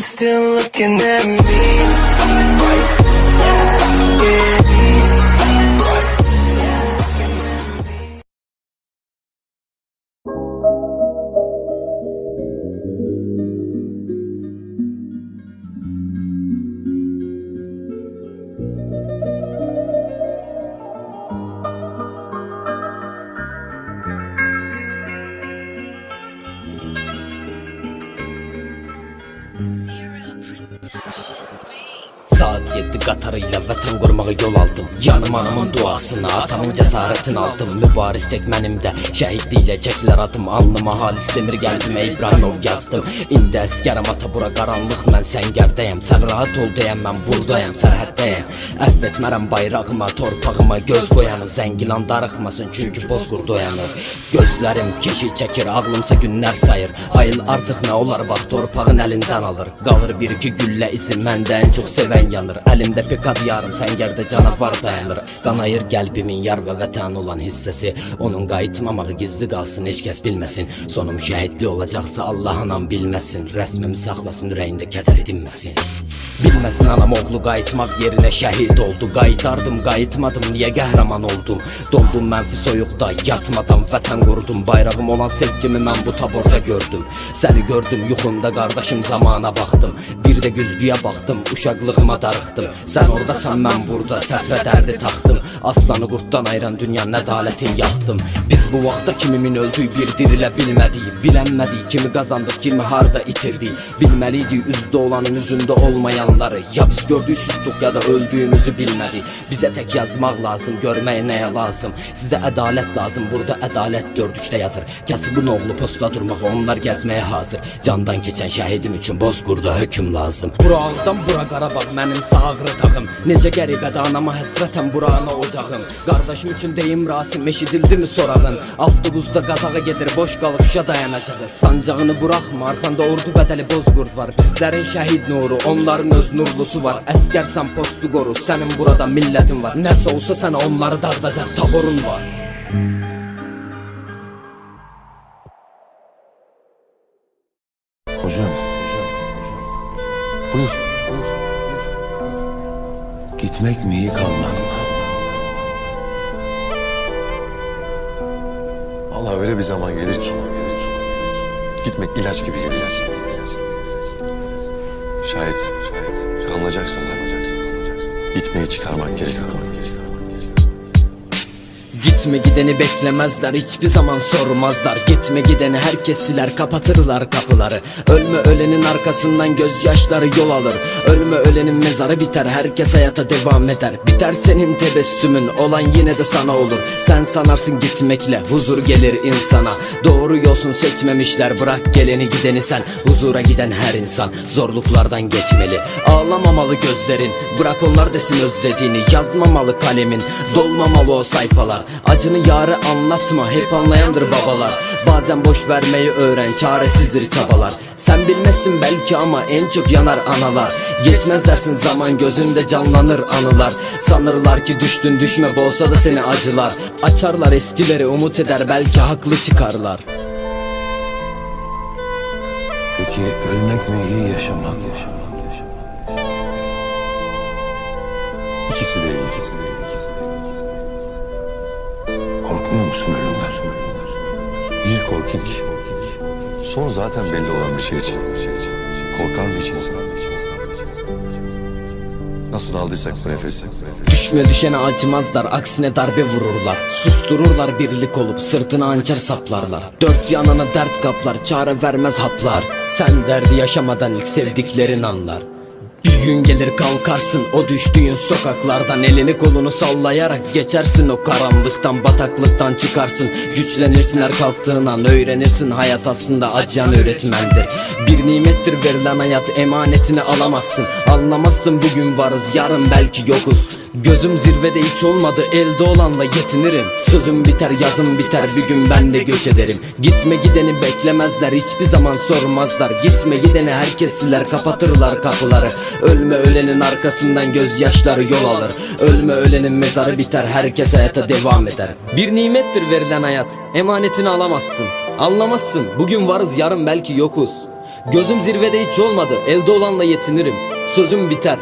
still looking at me? Saat 7 qatarıyla vətən qurmağa yol aldım. Yanım anamın duasına, atamın cəsarətini aldım. Mübariz tek mənimdə, şəhidliklə çəkilər adım. Alnıma halis demir qəlbimə İbrahimov yazdım. İndi əskərəm ata bura qaranlıq mən səngərdəyəm Sən rahat ol deyəm mən buradayam, sərhəddəyəm etmərəm bayrağıma, torpağıma göz qoyanı Zəngilan darıxmasın çünki bozqurd oyanır Gözlərim keşik çəkir, ağlımsa günlər sayır. Ayıl artıq nə olar bax torpağın əlindən alır. Qalır bir iki güllə izi məndə ən çox yanır Əlimdə pikad yarım səngərdə canavar dayanır. Qanayır qəlbimin yar və vətən olan hissəsi Onun qayıtmamağı gizli qalsın heç kəs bilməsin Sonum şəhidli olacaqsa Allah anam bilməsin Rəsmimi saxlasın ürəyində kədər edinməsin Bilməsin anam oğlu qayıtmaq yerinə şəhid oldu. Qayıtardım qayıtmadım niyə qəhrəman oldum Dondum mənfi soyuqda yatmadan vətən qurdum Bayrağım olan sevgimi mən bu taborda gördüm. Səni gördüm yuxumda qardaşım zamana baxdım Bir də güzgüyə baxdım uşaqlığıma darıxdım Sən oradasan mən burada sətrə dərdi taxdım Aslanı qurtdan ayıran dünyanın ədalətin yaxdım Biz bu vaxta kimimin öldüyü bir dirilə bilmədik Bilənmədik kimi qazandıq kimi harda itirdik Bilməliydik üzdə olanın üzündə olmayanları Ya biz gördük susduq ya da öldüyümüzü bilmədik Bizə tək yazmaq lazım görmək nəyə lazım? Sizə ədalət lazım burada ədalət dördükdə yazır. Kasıbın oğlu posta durmağa onlar gəzməyə hazır. Candan keçən şəhidim üçün bozqurda hökm lazım. Burağdan bura Qarabağ mənim sağrı tağım. Necə qəribədə anama həsrətən burana ocağım. Qardaşım üçün deyim Rasim eşidildi mi sorağın? Avtobusda qazağa gedir boş qalıb şuşa dayanacağı Sancağını buraxma arxanda ordu bədəli bozqurd var. Bizlərin şəhid nuru onların öz nurlusu var Əskərsən postu qoru sənin burada millətin var Nəsə olsa sənə onları dağıdacaq taborun var Hocam, hocam, hocam. Buyur, buyur, buyur. Gitmek mi iyi kalmak mı? Allah öyle bir zaman gelir ki. Gitmek ilaç gibi gelir. Şayet, şayet kalacaksan, kalacaksan, gitmeyi çıkarmak gerek. Gitme gideni beklemezler hiçbir zaman sormazlar. Gitme gideni herkes siler kapatırlar kapıları. Ölme ölenin arkasından gözyaşları yol alır. Ölme ölenin mezarı biter herkes hayata devam eder. Biter senin tebessümün olan yine de sana olur. Sen sanarsın gitmekle huzur gelir insana. Doğru yolsun seçmemişler bırak geleni gideni sen. Huzura giden her insan zorluklardan geçmeli. Ağlamamalı gözlerin bırak onlar desin özlediğini. Yazmamalı kalemin dolmamalı o sayfalar Acını yare anlatma hep anlayandır babalar. Bazen boş vermeyi öğren çaresizdir çabalar. Sen bilmezsin belki ama en çok yanar analar. Geçmez dersin zaman gözünde canlanır anılar. Sanırlar ki düştün düşme boğsa da seni acılar. Açarlar eskileri umut eder belki haklı çıkarlar. Peki ölmek mi iyi yaşamak mı? İkisi de iyi, ikisi de iyi, ikisi de iyi, musun ölümden? Niye korkayım ki? Son zaten belli olan bir şey için. Korkar mı hiç insan? Nasıl aldıysak bu nefesi. Düşme düşene acımazlar aksine darbe vururlar Sustururlar birlik olup sırtına hançer saplarlar Dört yanına dert kaplar çare vermez haplar Sen derdi yaşamadan ilk sevdiklerin anlar bir gün gelir kalkarsın o düştüğün sokaklardan. Elini kolunu sallayarak geçersin o karanlıktan Bataklıktan çıkarsın. Güçlenirsin her kalktığın an Öğrenirsin hayat aslında acıyan öğretmendir. Bir nimettir verilen hayat emanetini alamazsın. Anlamazsın bugün varız yarın belki yokuz. Gözüm zirvede hiç olmadı elde olanla yetinirim. Sözüm biter yazım biter bir gün ben de göç ederim. Gitme gideni beklemezler hiçbir zaman sormazlar. Gitme gideni herkes siler kapatırlar kapıları Ölme ölenin arkasından gözyaşları yol alır. Ölme ölenin mezarı biter herkes hayata devam eder. Bir nimettir verilen hayat emanetini alamazsın. Anlamazsın bugün varız yarın belki yokuz. Gözüm zirvede hiç olmadı elde olanla yetinirim. Sözüm biter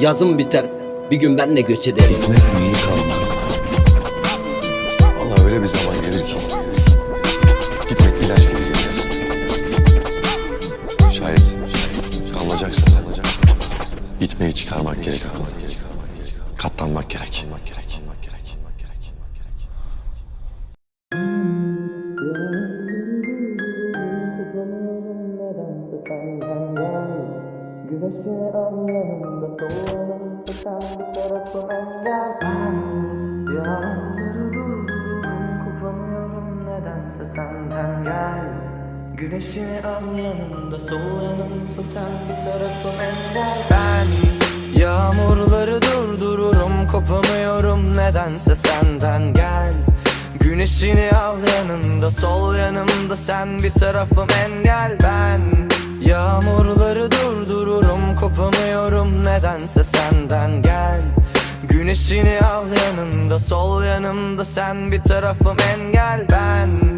yazım biter Bir gün ben de göç ederim. Gitmek mi iyi kalmak? Mı? Vallahi öyle bir zaman gelir ki gitmeyi çıkarmak gerek katlanmak gerek. nedense senden gel Güneşi Güneşi al yanımda soğuyanımsa sen bir tarafım engel Ben yağmurları durdururum kopamıyorum nedense senden. Gel Güneşini al yanında sol yanımda sen bir tarafım engel. Ben Yağmurları durdururum kopamıyorum nedense senden. Gel Güneşini al yanında sol yanımda sen bir tarafım engel. Ben